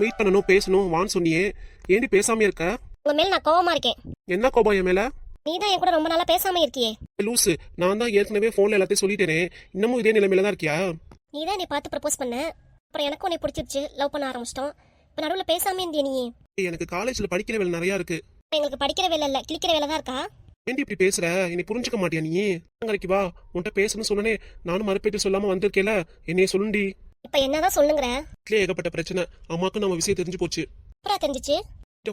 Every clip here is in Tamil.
மீட் பண்ணணும் பேசணும் வான்னு சொன்னியே. ஏண்டி பேசாம இருக்க? உங்க மேல நான் கோவமா இருக்கேன். என்ன கோபம் என் மேல? நீ தான் என் கூட ரொம்ப நாளா பேசாம இருக்கியே. லூசு நான் தான் ஏற்கனவே ஃபோன்ல எல்லாத்தையும் சொல்லிட்டேனே. இன்னமும் இதே நிலைமையில தான் இருக்கியா? நீ தான் என்னை பார்த்து ப்ரப்போஸ் பண்ண. அப்புறம் எனக்கும் உன்னை பிடிச்சிருச்சு லவ் பண்ண ஆரம்பிச்சிட்டோம். இப்போ நடுவில் பேசாம இருந்திய நீ எனக்கு காலேஜ்ல படிக்கிற வேலை நிறைய இருக்கு. எங்களுக்கு படிக்கிற வேலை இல்ல கிளிக்கிற வேலை தான் இருக்கா? ஏண்டி இப்படி பேசுற? என்னை புரிஞ்சுக்க மாட்டியா நீ? அங்கரைக்கு வா உன்கிட்ட பேசணும்னு சொன்னனே நானும் மறுபேட்டு சொல்லாம வந்திருக்கேல. என்னைய சொல்லுண்டி. இப்போ என்னதான் சொல்லுங்கிற? வீட்லயே ஏகப்பட்ட பிரச்சனை. அம்மாக்கும் நம்ம விஷயம் தெரிஞ்சு போச்சு. அப்புறம் தெரிஞ்சிச்சு?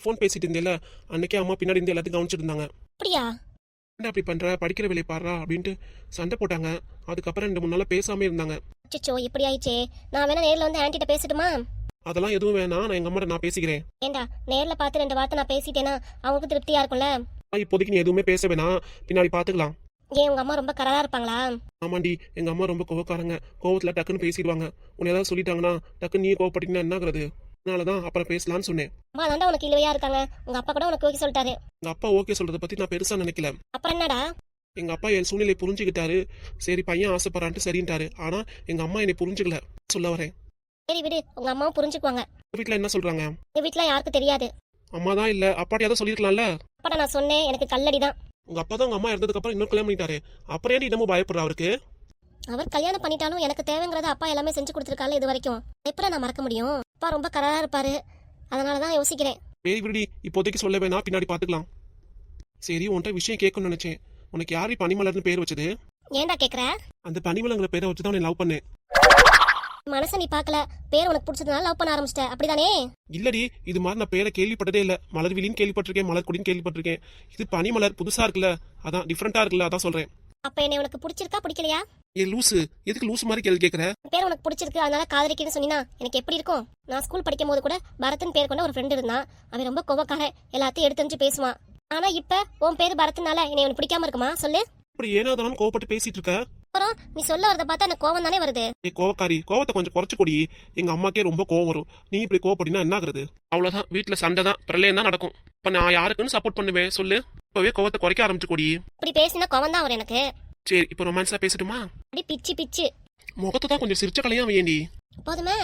ஃபோன் பேசிட்டு இருந்தேல அன்னைக்கே அம்மா பின்னாடி இருந்து எல்லாத்தையும் கவனிச்சிட்டு இருந்தாங்க அப்படியா? என்ன அப்படி பண்ற? படிக்கிற வேலையை பாடுறா? அப்படின்ட்டு சண்டை போட்டாங்க. அதுக்கப்புறம் ரெண்டு மூணு நாளா பேசாம இருந்தாங்க. அச்சோ இப்படி ஆயிடுச்சே? நான் வேணா நேர்ல வந்து ஆன்ட்டிட்ட பேசட்டுமா? அதெல்லாம் எதுவும் வேணாம். நான் எங்க அம்மாட்ட நான் பேசிக்கிறேன். ஏண்டா நேர்ல பார்த்து ரெண்டு வார்த்தை நான் பேசிட்டேனா அவங்களுக்கு திருப்தியா இருக்கும்ல? இப்போதைக்கு நீ எதுவுமே பேச வேணாம். பின்னாடி பாத்துக்கலாம். ஏன் உங்க அம்மா ரொம்ப கரரா இருப்பாங்களா? ஆமாண்டி எங்க அம்மா ரொம்ப கோவக்காரங்க. கோவத்துல டக்குன்னு பேசிடுவாங்க. உன்னை ஏதாவது சொல்லிட்டாங்கன்னா டக்குன்னு நீ கோவப்பட்டீங்கன்னா என்னங்கிறது அதனாலதான் அப்புறம் பேசலாம்னு சொன்னேன். அம்மா தாண்டா உனக்கு இழுவையா இருக்காங்க. உங்க அப்பா கூட உனக்கு ஓகே சொல்லிட்டாரு. எங்க அப்பா ஓகே சொல்றத பத்தி நான் பெருசா நினைக்கல. அப்புறம் என்னடா? எங்க அப்பா என் சூழ்நிலை புரிஞ்சுக்கிட்டாரு. சரி பையன் ஆசைப்படுறான்ட்டு சரின்ட்டாரு. ஆனா எங்க அம்மா என்னை புரிஞ்சுக்கல. சொல்ல வரேன். சரி விடு உங்க அம்மாவும் புரிஞ்சுக்குவாங்க. உங்க வீட்ல என்ன சொல்றாங்க? எங்க வீட்ல யாருக்கும் தெரியாது. அம்மா தான் இல்ல அப்பாட்டி ஏதாவது சொல்லிருக்கலாம்ல? அப்பாட்ட நான் சொன்னேன் எனக்கு கல்லடி தான் உங்க அப்பா தான் உங்க அம்மா இறந்ததுக்கு அப்புறம் இன்னொரு கல்யாணம் பண்ணிட்டாரு. அப்புறம் ஏன் இன்னமும் பயப்படுற அவருக்கு? அவர் கல்யாணம் பண்ணிட்டாலும் எனக்கு தேவைங்கிறத அப்பா எல்லாமே செஞ்சு கொடுத்துருக்கால இது வரைக்கும். எப்படி நான் மறக்க முடியும்? அப்பா ரொம்ப கரரா இருப்பாரு. அதனால தான் யோசிக்கிறேன். சரி விடுடி இப்போதைக்கு சொல்ல வேணாம் பின்னாடி பாத்துக்கலாம். சரி உன்கிட்ட விஷயம் கேட்கணும்னு நினைச்சேன். உனக்கு யாரு பனிமலர்னு பேர் வச்சது? ஏன்டா கேக்குற? அந்த பனிமலங்கிற பேரை வச்சு தான் லவ் பண்ணேன். மனசை நீ பார்க்கல. பேர் உனக்கு பிடிச்சதுனால லவ் பண்ண ஆரம்பிச்சிட்ட. அப்படிதானே? இல்லடி இது மாதிரி நான் பேரை கேள்விப்பட்டதே இல்ல. மலர்விழின்னு கேள்விப்பட்டிருக்கேன் மலர்கொடின்னு கேள்விப்பட்டிருக்கேன். இது பனிமலர் புதுசா இருக்குல்ல. அதான் டிஃப்ரெண்டா இருக்குல்ல அதான் சொல்றேன். அப்ப என்னை உனக்கு பிடிச்சிருக்கா பிடிக்கலையா? ஏ லூசு எதுக்கு லூசு மாதிரி கேள்வி கேட்கற பேர் உனக்கு பிடிச்சிருக்கு அதனால காதலிக்கிறேன்னு சொன்னா எனக்கு எப்படி இருக்கும்? நான் ஸ்கூல் படிக்கும் போது கூட பரத்னு பேர் கொண்ட ஒரு ஃப்ரெண்ட் இருந்தான். அவன் ரொம்ப கோவக்காரன். எல்லாத்தையும் எடுத்து வந்து பேசுவான். ஆனா இப்ப உன் பேர் பரத்னால என்னை உனக்கு பிடிக்காம இருக்குமா? சொல்லு. இப்படி ஏனாதான் கோவப்பட்டு பேசிட்டு இருக்க? அப்புறம் நீ சொல்ல வரத பார்த்தா எனக்கு கோவம் தானே வருது? ஏ கோவக்காரி கோவத்தை கொஞ்சம் குறைச்சு கொடி. எங்க அம்மாக்கே ரொம்ப கோவம் வரும். நீ இப்படி கோவப்படினா என்ன ஆகுறது அவ்வளவுதான். வீட்டுல சண்டை தான். பிரளயம் தான் நடக்கும். இப்ப நான் யாருக்குன்னு சப்போர்ட் பண்ணுவேன்? சொல்லு. இப்பவே கோவத்தை குறைக்க ஆரம்பிச்சு கொடி. இப்படி பேசினா கோவம் தான் வரும் எனக்கு. சரி இப்போ ரொமான்ஸா பேசட்டுமா? அப்படி பிச்சு பிச்சு. முகத்தை தான் கொஞ்சம் சிரிச்ச கலையா வேண்டி போதுமே?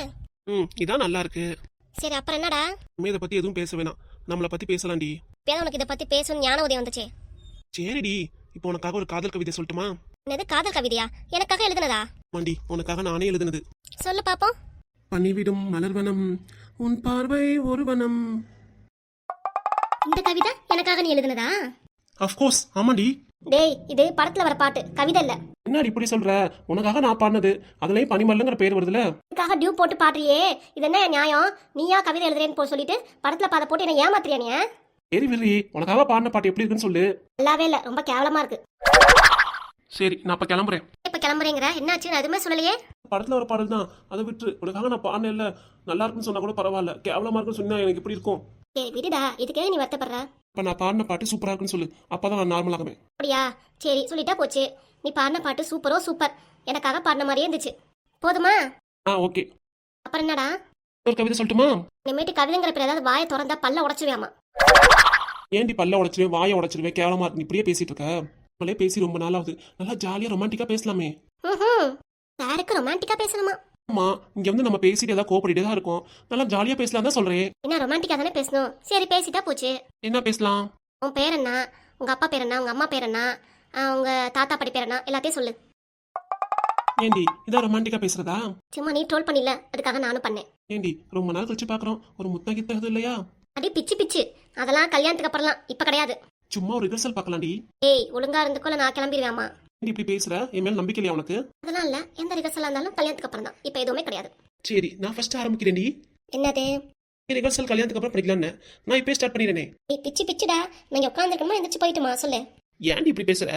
ம் இதான் நல்லா இருக்கு. சரி அப்புறம் என்னடா? இனிமே இதை பத்தி எதுவும் பேச வேணாம். நம்மளை பத்தி பேசலாம்டி இப்பதான் உனக்கு இதை பத்தி பேசணும் ஞான உதயம் வந்துச்சு. சரிடி. இப்போ உனக்காக ஒரு காதல் கவிதை சொல்லட்டுமா? என்னது காதல் கவிதையா? எனக்காக எழுதுனதா? மாண்டி உனக்காக நானே எழுதுனது. சொல்லு பாப்போம். பனிவிடும் மலர்வனம் உன் பார்வை ஒருவனம். இந்த கவிதை எனக்காக நீ எழுதுனதா? அஃப்கோர்ஸ் ஆமாண்டி. டேய் இது படத்துல வர பாட்டு கவிதை இல்ல. என்னடி இப்படி சொல்ற? உனக்காக நான் பாடினது. அதுலயும் பனிமல்லுங்கிற பேர் வருதுல. இதுக்காக டியூ போட்டு பாடுறியே. இது என்ன நியாயம்? நீயா கவிதை எழுதுறேன்னு போ சொல்லிட்டு படத்துல பாத போட்டு என்ன ஏமாத்துறியா நீ சரி விரி உனக்காக பாடின பாட்டு எப்படி இருக்குன்னு சொல்லு. நல்லாவே இல்ல ரொம்ப கேவலமா இருக்கு. சரி நான் இப்ப கிளம்புறேன். இப்ப கிளம்புறீங்கிற? என்னாச்சு? நான் எதுவுமே சொல்லலையே. படத்துல ஒரு பாடல் தான். அதை விட்டு உனக்காக நான் பாடினேன் இல்ல நல்லா இருக்குன்னு சொன்னா கூட பரவாயில்ல. கேவலமா இருக்குன்னு சொன்னா எனக்கு எப்படி இருக்கும்? சரி விடுடா. இதுக்கே நீ வருத்தப்படுற? இப்ப நான் பாடின பாட்டு சூப்பரா இருக்குன்னு சொல்லு. அப்பதான் நான் நார்மல் ஆகுவேன். அப்படியா? சரி சொல்லிட்டா போச்சு. நீ பாடின பாட்டு சூப்பரோ சூப்பர். எனக்காக பாடின மாதிரியே இருந்துச்சு. போதுமா? ஆ ஓகே. அப்புறம் என்னடா? ஒரு கவிதை சொல்லட்டுமா? இனிமேட்டு கவிதைங்கிற பேர் ஏதாவது வாயை திறந்தா பல்ல உடச்சுவியாமா ஏண்டி பல்ல உடைச்சிருவேன்? வாயை உடைச்சிருவேன். கேவலமா இருக்கு. இப்படியே பேசிட்டு இருக்க. நம்மளே பேசி ரொம்ப நாள் ஆகுது நல்லா ஜாலியா ரொமான்டிக்கா பேசலாமே. யாருக்கு ரொமான்டிக்கா பேசணுமா? ஆமா இங்க வந்து நம்ம பேசிட்டு ஏதாவது கோபப்படிட்டே தான் இருக்கோம். நல்லா ஜாலியா பேசலாம் தான் சொல்றேன். என்ன ரொமான்டிக்கா தானே பேசணும்? சரி பேசிட்டா போச்சு. என்ன பேசலாம்? உன் பேர் என்ன உங்க அப்பா பேர் என்ன உங்க அம்மா பேர் என்ன உங்க தாத்தா பாட்டி பேர் என்ன எல்லாத்தையும் சொல்லு. ஏண்டி இதான் ரொமான்டிக்கா பேசுறதா? சும்மா நீ ட்ரோல் பண்ணில அதுக்காக நானும் பண்ணேன். ஏண்டி ரொம்ப நாள் கழிச்சு பாக்குறோம். ஒரு முத்தம் கித்த எதுவும் இல்லையா? அடி பிச்சு பிச்சு. அதெல்லாம் கல்யாணத்துக்கு அப்புறம்லாம் இப்ப கிடையாது. சும்மா ஒரு ரிஹர்சல் பார்க்கலாம்டி. ஏய் ஒழுங்கா இருந்துக்கோல நான் கிளம்பிடுவேன்மா ஏண்டி இப்படி பேசுற? என் மேல நம்பிக்கை இல்லையா உனக்கு? அதெல்லாம் இல்ல. எந்த ரிகர்சலா இருந்தாலும் கல்யாணத்துக்கு அப்புறம் தான். இப்ப எதுவுமே கிடையாது. சரி நான் ஃபர்ஸ்ட் ஆரம்பிக்கிறேன்டி. என்னது? ரிஹர்சல் கல்யாணத்துக்கு அப்புறம் பண்ணிக்கலாம்னு நான் இப்பயே ஸ்டார்ட் பண்ணிடுறேனே. நீ பிச்சு பிச்சுடா. நீங்க உட்காந்துருக்கணுமா எந்திரிச்சு போயிட்டுமா? சொல்லு. ஏன்டி இப்படி பேசுற?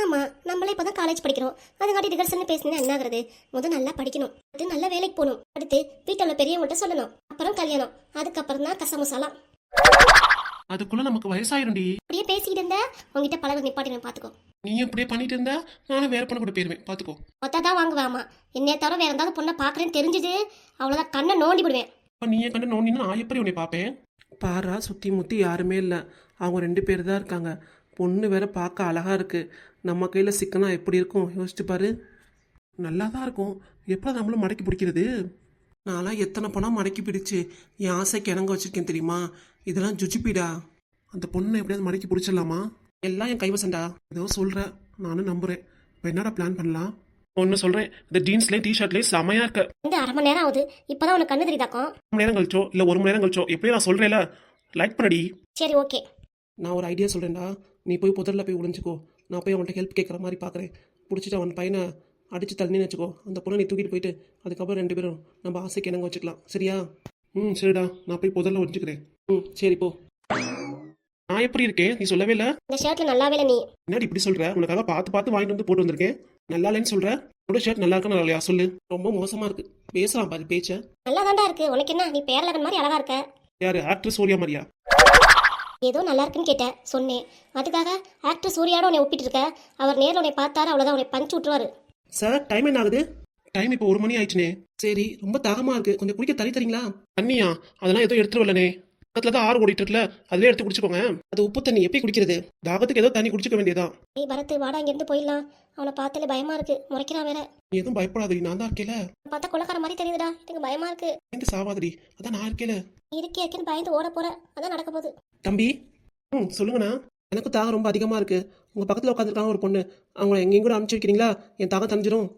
ஆமா நம்மளே இப்பதான் காலேஜ் படிக்கிறோம். அதுங்காட்டி ரிகர்சல் பேசினா என்ன ஆகுறது? முதல் நல்லா படிக்கணும். அடுத்து நல்ல வேலைக்கு போகணும். அடுத்து வீட்டில் பெரியவங்கள்ட்ட சொல்லணும். அப்புறம் கல்யாணம். அதுக்கப்புறம் தான் கசமுசாலாம் அதுக்குள்ள நமக்கு வயசாயிரும்டி. அப்படியே பேசிக்கிட்டு இருந்தா உங்ககிட்ட பழக நிப்பாட்டிடுவேன் பாத்துக்கோ நீ இப்படியே பண்ணிட்டு இருந்தா நானும் வேற பண்ண கூட போயிருவேன். பாத்துக்கோ ஒத்த தான் வாங்குவாமா. என்னைய தவிர வேற ஏதாவது பொண்ணை பாக்குறேன்னு தெரிஞ்சது அவ்வளவுதான் கண்ணை நோண்டி விடுவேன். அப்ப நீ கண்டு நோண்டினா நான் எப்படி உன்னை பார்ப்பேன்? பாரா சுத்தி முத்தி யாருமே இல்லை. அவங்க ரெண்டு பேர் தான் இருக்காங்க. பொண்ணு வேற பார்க்க அழகா இருக்கு. நம்ம கையில சிக்கனா எப்படி இருக்கும்? யோசிச்சு பாரு. நல்லா தான் இருக்கும். எப்போ நம்மளும் மடக்கி பிடிக்கிறது? நான்லாம் எத்தனை பணம் மடக்கி பிடிச்சு என் ஆசைக்கு இணங்க வச்சிருக்கேன் தெரியுமா? இதெல்லாம் ஜுஜிபிடா? அந்த பொண்ணை எப்படியாவது மடக்கி பிடிச்சிடலாமா? எல்லாம் என் கைவசண்டா ஏதோ சொல்கிறேன் நானும் நம்புகிறேன் இப்போ என்னடா பிளான் பண்ணலாம்? ஒன்று சொல்கிறேன் இந்த ஜீன்ஸ்லேயும் டிஷர்ட்லேயும் செமையாக இருக்க. இந்த அரை மணி நேரம் ஆகுது. இப்பதான் உனக்கு கண்ணு தெரியுதாக்கும் ஒரு மணி நேரம் கழிச்சோ இல்லை ஒரு மணி நேரம் கழிச்சோ எப்படியும் நான் சொல்கிறேன்ல லைக் பண்ணடி. சரி ஓகே. நான் ஒரு ஐடியா சொல்கிறேன்டா நீ போய் புதரில் போய் ஒளிஞ்சுக்கோ. நான் போய் அவன்கிட்ட ஹெல்ப் கேட்குற மாதிரி பார்க்குறேன் பிடிச்சிட்டு அவன் பையனை அடிச்சு தள்ளின்னு வச்சுக்கோ. அந்த பொண்ணை நீ தூக்கிட்டு போயிட்டு அதுக்கப்புறம் ரெண்டு பேரும் நம்ம ஆசைக்கு இணங்க வச்சுக்கலாம். சரியா? ம் சரிடா. நான் போய் முதல்ல ஒழிஞ்சுக்கிறேன் ம் சரி போ. நான் எப்படி இருக்கேன்? நீ சொல்லவே இல்லை? இந்த ஷர்ட்ல நல்லாவே இல்லை நீ. என்னடி இப்படி சொல்ற? உனக்காக பார்த்து பார்த்து வாங்கிட்டு வந்து போட்டு வந்திருக்கேன். நல்லா இல்லைன்னு சொல்ற? உன்னோட ஷர்ட் நல்லா இருக்கா நல்லா இல்லையா? சொல்லு. ரொம்ப மோசமாக இருக்குது பேசலாம் பாரு பேச்சை. நல்லா தாண்டா இருக்கு. உனக்கு என்ன? நீ பேரழகன் மாதிரி அழகா இருக்க. யாரு? ஆக்ட்ரஸ் சூர்யா மாதிரியா? ஏதோ நல்லா இருக்குன்னு கேட்டேன் சொன்னேன். அதுக்காக ஆக்டர் சூர்யாவோட உன்னை ஒப்பிட்டு இருக்க. அவர் நேரில் உன்னை பார்த்தாரு அவ்வளோதான் உன்னை பஞ்சு விட்டுருவாரு. சார் டைம் என்ன ஆகுது? டைம் இப்போ ஒரு மணி ஆயிடுச்சுனே. சரி ரொம்ப தாகமாக இருக்குது கொஞ்சம் குடிக்க தள்ளி தரீங்களா? தண்ணியா அதெல்லாம் ஏதோ எடுத்துட்டு வரலனே. பக்கத்துல தான் ஆறு ஓடிட்டு இருக்குல்ல அதுலயே எடுத்து குடிச்சுக்கோங்க. அது உப்பு தண்ணி எப்படி குடிக்கிறது? தாகத்துக்கு ஏதோ தண்ணி குடிச்சுக்க வேண்டியதான் ஏய் பரத் வாடா இங்கேருந்து போயிடலாம். அவனை பார்த்தாலே பயமா இருக்கு. முறைக்கிறான் வேற. நீ எதுவும் பயப்படாதடி நான் தான் இருக்கேல. பார்த்தா கொலக்கார மாதிரி தெரியுதுடா. எனக்கு பயமா இருக்கு. சேர்ந்து சாவாதடி அதான் நான் இருக்கேல. இருக்கே இருக்கேன்னு பயந்து ஓட போற. அதான் நடக்க போகுது. தம்பி ம் சொல்லுங்கண்ணா. எனக்கு தாகம் ரொம்ப அதிகமாக இருக்குது உங்கள் பக்கத்தில் உட்காந்துருக்காங்க ஒரு பொண்ணு. அவங்கள எங்கேயும் கூட அனுப்பிச்சு வைக்கிறீங்களா? என் தாகம் தஞ்சிரும்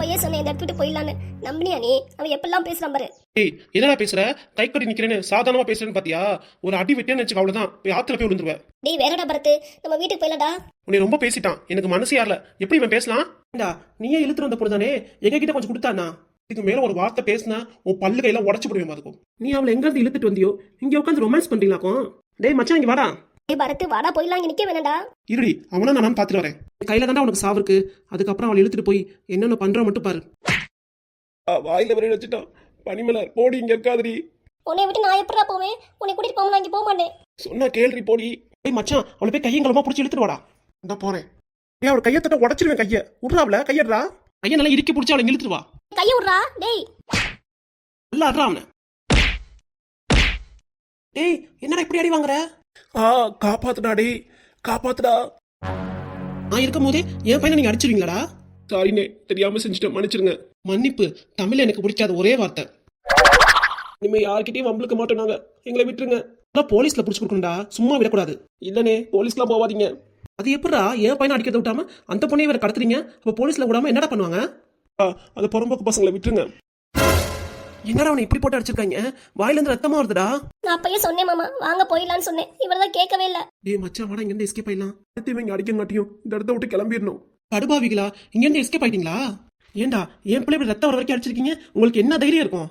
பையன் சொன்னேன் இந்த இடத்துட்டு போயிடலான்னு. நம்பினியா நீ? அவன் எப்பெல்லாம் பேசுறான் பாரு. ஏய் என்னடா பேசுற? கை கட்டி நிக்கிறேன்னு சாதாரணமா பேசுறேன்னு பாத்தியா? ஒரு அடி வெட்டேன்னு வச்சுக்க அவ்வளவுதான். போய் ஆத்துல போய் விழுந்துருவேன் டேய் வேறடா பரத்து? நம்ம வீட்டுக்கு போயிடலாம்டா. உன்னை ரொம்ப பேசிட்டான். எனக்கு மனசு யாரல எப்படி இவன் பேசலாம்? ஏண்டா நீயே இழுத்துட்டு வந்த பொண்ணு தானே எங்க கிட்ட கொஞ்சம் கொடுத்தானா? இதுக்கு மேல ஒரு வார்த்தை பேசினா உன் பல்லு கையெல்லாம் உடச்சு போடுவேன் அதுக்கும் நீ அவளை எங்கேருந்து இழுத்துட்டு வந்தியோ? இங்கே உட்காந்து ரொமான்ஸ் பண்ணுறீங்களாக்கும் டேய் மச்சான் இங்கே வாடா. டேய் பரத்து வாடா போயிடலாம் இங்க நிக்க வேணாம்டா. இருடி அவனா நான் பாத்துட்டு வரேன். கையில் தாண்டா உனக்கு சாவு இருக்கு. அதுக்கப்புறம் அவளை இழுத்துட்டு போய் என்னென்ன பண்ணுறோம் மட்டும் பாரு. வாயில வரைய வச்சுட்டான். பனிமலை போடி இங்க இருக்காதடி. உன்னை விட்டு நான் எப்படா போவேன்? உன்னை கூட்டிட்டு போக இங்கே போக மாட்டேன். சொன்னா கேள்வி போடி. டேய் மச்சான் அவளை போய் கையங்களமா பிடிச்சி இழுத்துட்டு வாடா. இந்த போறேன். ஏன் அவள் கையை தட்ட உடச்சிருவேன் கைய. விட்றாப்ல கையடுறா கையை நல்லா இறுக்கி பிடிச்சி அவளை இழுத்துட்டு வா. கையை விட்றா டேய். நல்லா அட்றா அவனை. டேய் என்னடா இப்படி அடி வாங்குற? ஆ காப்பாத்துடா டேய் காப்பாத்துடா. நான் இருக்கும் போதே என் பையனை நீங்கள் அடிச்சிருவீங்களாடா? சாரிண்ணே தெரியாம செஞ்சுட்டேன் மன்னிச்சிருங்க. மன்னிப்பு தமிழ் எனக்கு பிடிக்காத ஒரே வார்த்தை. இனிமே யார்கிட்டயும் வம்பளுக்க மாட்டோம் நாங்க. எங்களை விட்டுருங்க. அதான் போலீஸ்ல பிடிச்சி கொடுக்கணும்டா. சும்மா விடக்கூடாது. இல்லனே போலீஸ்லாம் போவாதீங்க. அது எப்படிடா? என் பையனை அடிக்கிறத விட்டாம அந்த பொண்ணையை வேற கடத்துறீங்க? அப்போ போலீஸ்ல விடாம என்னடா பண்ணுவாங்க? ஆ, அந்த புறம்போக்கு பசங்களை விட்டுருங்க. என்னடா அவனை இப்படி போட்டு அடிச்சிருக்காங்க? வாயில இருந்து ரத்தமா வருதுடா. நான் அப்பயே சொன்னேன் மாமா. வாங்க போயிடலான்னு சொன்னேன். இவர் தான் கேட்கவே இல்லை. டேய் மச்சான் வாடா இங்க இருந்து எஸ்கேப் ஆயிடலாம். அடுத்து இவங்க அடிக்கங்காட்டியும் இந்த இடத்த விட்டு கிளம்பிடணும். படுபாவிகளா இங்க இருந்து எஸ்கேப் ஆயிட்டீங்களா? ஏன்டா என் பிள்ளை இப்படி ரத்தம் வர வரைக்கும் அடிச்சிருக்கீங்க? உங்களுக்கு என்ன தைரியம் இருக்கும்?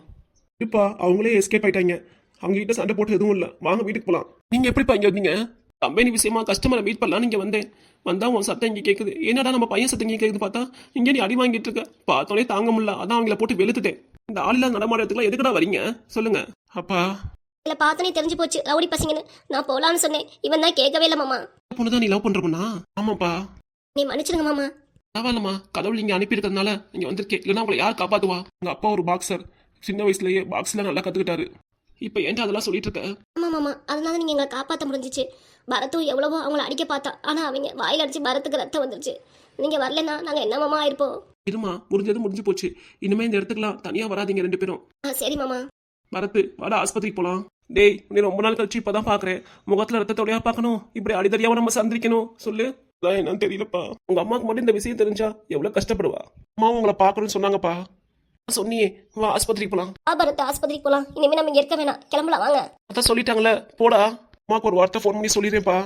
இப்பா அவங்களே எஸ்கேப் ஆயிட்டாங்க. அவங்க கிட்ட சண்டை போட்டு எதுவும் இல்ல. வாங்க வீட்டுக்கு போலாம். நீங்க எப்படிப்பா இங்க வந்தீங்க? கம்பெனி விஷயமா கஸ்டமரை மீட் பண்ணலாம் நீங்க வந்தேன். வந்தா உன் சத்தம் இங்க கேக்குது. என்னடா நம்ம பையன் சத்தம் இங்க கேக்குது பார்த்தா இங்க நீ அடி வாங்கிட்டு இருக்க. பார்த்தோன்னே தாங்க முடியல. அதான் அவங்கள போட்டு வெளுத்துட்டேன். இந்த ஆளில்லா நடமாடத்துக்குலாம் எதுக்குடா வரீங்க? சொல்லுங்க. அப்பா. இல்லை பார்த்தோன்னே தெரிஞ்சு போச்சு ரவுடி பசங்கன்னு. நான் போகலான்னு சொன்னேன். இவன் தான் கேட்கவே இல்லை மாமா. பொண்ணு தான் நீ லவ் பண்ற பொண்ணா? ஆமாப்பா. நீ மன்னிச்சிடுங்க மாமா. பரவாயில்லம்மா. கடவுள் இங்க அனுப்பி இருக்கிறதுனால இங்க வந்திருக்கேன். இல்லைன்னா உங்களை யார் காப்பாத்துவா? உங்க அப்பா ஒரு பாக்ஸர் சின்ன வயசுலயே பாக்ஸ்ல நல்லா கத்துக்கிட்டாரு. இப்ப ஏன்டா அதெல்லாம் சொல்லிட்டு இருக்க? ஆமா மாமா அதனால நீங்க எங்களை காப்பாற்ற முடிஞ்சிச்சு. பரத்தும் எவ்வளவோ அவங்கள அடிக்க பார்த்தா ஆனா அவங்க வாயில அடிச்சு பரத்துக்கு ரத்தம் வந்துருச்சு. நீங்க வரலன்னா நாங்க என்ன மாமா இருப்போம் இருமா முடிஞ்சது முடிஞ்சு போச்சு. இனிமே இந்த இடத்துக்குலாம் தனியா வராதீங்க ரெண்டு பேரும். ஆ சரி மாமா. வரத்து வாடா ஆஸ்பத்திரிக்கு போலாம். டேய் நீ ரொம்ப நாள் கழிச்சு இப்பதான் பாக்குறேன். முகத்துல ரத்தத்தோடயா பார்க்கணும். இப்படி அடிதடியாவும் நம்ம சந்திரிக்கணும். சொல்லு. என்னன்னு தெரியலப்பா. உங்க அம்மாக்கு மட்டும் இந்த விஷயம் தெரிஞ்சா எவ்வளவு கஷ்டப்படுவா? அம்மா உங்களை பாக்கணும்னு சொன்னாங்கப்பா. சொன்னியே வா ஆஸ்பத்திரிக்கு போலாம். ஆ பரத் ஆஸ்பத்திரிக்கு போலாம். இனிமே நம்ம இருக்க வேணாம். கிளம்பலாம் வாங்க. அதான் சொல்லிட்டாங்களே போடா. அம்மாக்கு ஒரு வார்த்தை ஃபோன் பண்ணி சொல்லிடுறேன்ப்பா.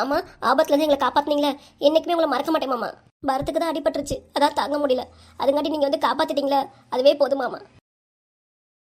ஆமா ஆபத்துல இருந்து எங்களை காப்பாத்துனீங்களே. என்னைக்குமே உங்களை மறக்க மாட்டேன் மாமா. பரத்துக்கு தான் அடிபட்டுருச்சு. அதான் தாங்க முடியல. அதுங்காட்டி நீங்க வந்து காப்பாத்திட்டீங்களே. அதுவே போதும் மாமா.